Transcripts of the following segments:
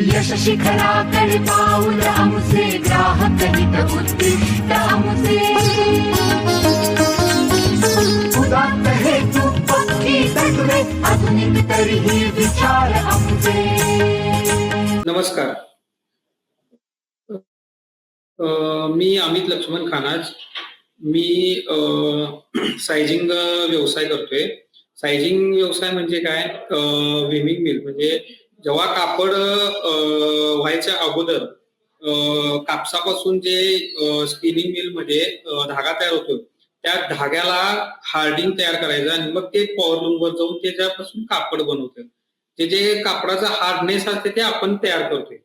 यश शिखराकडे पाऊल आमुचे ग्राहक हित उद्दिष्ट आमुचे उदात्त हेतू पक्की तत्वे आधुनिक तरीही विचार आमुचे नमस्कार मी अमित लक्ष्मण खानाज. मी अ, सायझिंग व्यवसाय करतोय. सायझिंग व्यवसाय म्हणजे काय? विमिंग मिल म्हणजे जेव्हा कापड व्हायच्या अगोदर कापसापासून जे स्पिनिंग मिलमध्ये धागा तयार होतो त्या धाग्याला हार्डिंग तयार करायचं आणि मग ते पॉवरलूमवर जाऊन त्याच्यापासून कापड बनवतो ते जे कापडाचा हार्डनेस असते ते आपण तयार करतोय.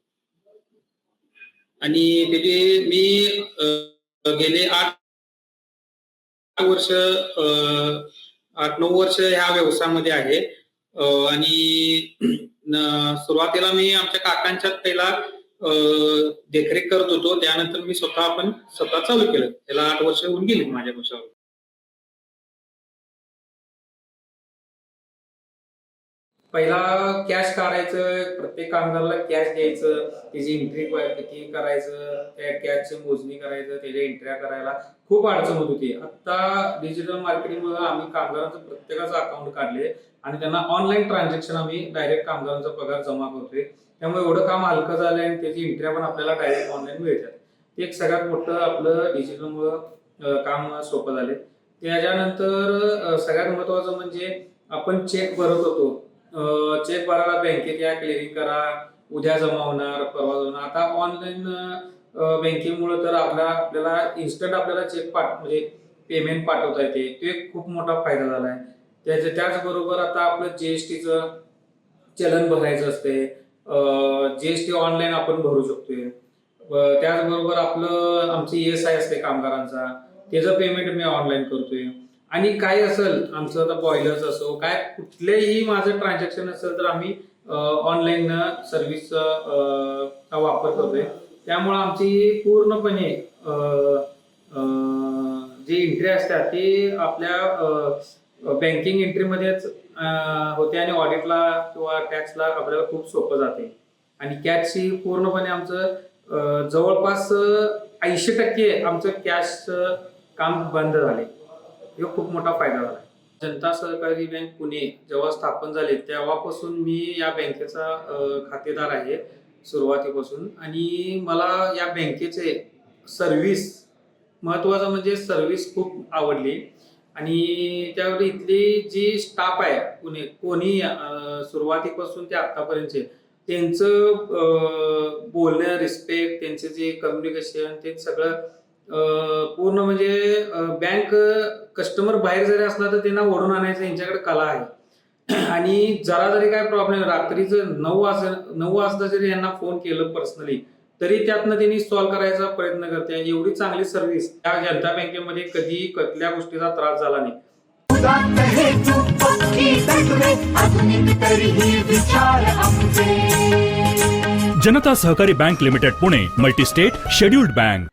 आणि त्याचे मी गेले आठ वर्ष आठ नऊ वर्ष ह्या व्यवसायामध्ये आहे आणि सुरुवातीला मी आमच्या काकांच्या पहिला अ, देखरेख करत होतो. त्यानंतर मी स्वतः आपण स्वतः चालू केलं. त्याला आठ वर्ष होऊन गेली माझ्यापेक्षा पहिला कॅश काढायचं प्रत्येक कामगाराला कॅश द्यायचं त्याची एंट्री किती करायचं त्या कॅशची मोजणी करायचं त्याच्या एंट्र्या करायला खूप अडचण होत होती. आता डिजिटल मार्केटिंगमुळे आम्ही कामगारांचं प्रत्येकाचं अकाउंट काढले आणि त्यांना ऑनलाईन ट्रान्झॅक्शन आम्ही डायरेक्ट कामगारांचा पगार जमा करतोय. त्यामुळे एवढं काम हलकं झालंय आणि त्याची एंट्र्या पण आपल्याला डायरेक्ट ऑनलाईन मिळतात. ते एक सगळ्यात मोठं आपलं डिजिटलमुळं काम सोपं झाले त्याच्यानंतर सगळ्यात महत्वाचं म्हणजे आपण चेक भरत होतो. चेक भरायला बँकेत या क्लिअरिंग करा उद्या जमा होणार परवा होणार. आता ऑनलाईन बँकिंगमुळे तर आपला आपल्याला इन्स्टंट आपल्याला चेक पाठ म्हणजे पेमेंट पाठवता येते. तो एक खूप मोठा फायदा झाला आहे त्याच्या त्याचबरोबर आता आपलं जीएसटीचं चलन भरायचं असते. जीएसटी ऑनलाईन आपण भरू शकतोय. त्याचबरोबर आपलं आमची एस आय असते कामगारांचा. त्याचं पेमेंट मी ऑनलाईन करतोय. आणि काय असेल आमचं आता बॉयलर्स असो काय कुठलेही माझं ट्रान्झॅक्शन असेल तर आम्ही ऑनलाईन सर्व्हिसचा वापर करतोय. त्यामुळे आमची पूर्णपणे जे एंट्री असतात ते आपल्या बँकिंग एंट्रीमध्येच होते आणि ऑडिटला किंवा टॅक्सला आपल्याला खूप सोपं जाते. आणि कॅशची पूर्णपणे आमचं जवळपास ऐंशी टक्के आमचं कॅशचं काम बंद झाले हे खूप मोठा फायदा झाला. जनता सहकारी बँक पुणे जेव्हा स्थापन झाले तेव्हापासून मी या बँकेचा खातेदार आहे सुरुवातीपासून. आणि मला या बँकेचे सर्व्हिस महत्वाचं म्हणजे सर्व्हिस खूप आवडली. आणि त्यावर इथली जी स्टाफ आहे पुणे कोणी सुरुवातीपासून ते आतापर्यंतचे त्यांचं बोलणं रिस्पेक्ट त्यांचे जे कम्युनिकेशन ते सगळं पूर्ण म्हणजे बँक कस्टमर बाहेर जरी असला तर त्यांना ओढून आणायचं यांच्याकडे कला आहे. आणि जरा जरी काय प्रॉब्लेम रात्रीचं नऊ वाज नऊ वाजता जरी यांना फोन केलं पर्सनली तरी त्यातनं त्यांनी सॉल्व्ह करायचा प्रयत्न करते. एवढी चांगली सर्व्हिस त्या जनता बँकेमध्ये कधी कसल्या गोष्टीचा त्रास झाला नाही. Janata Sahakari bank limited Pune multistate scheduled bank.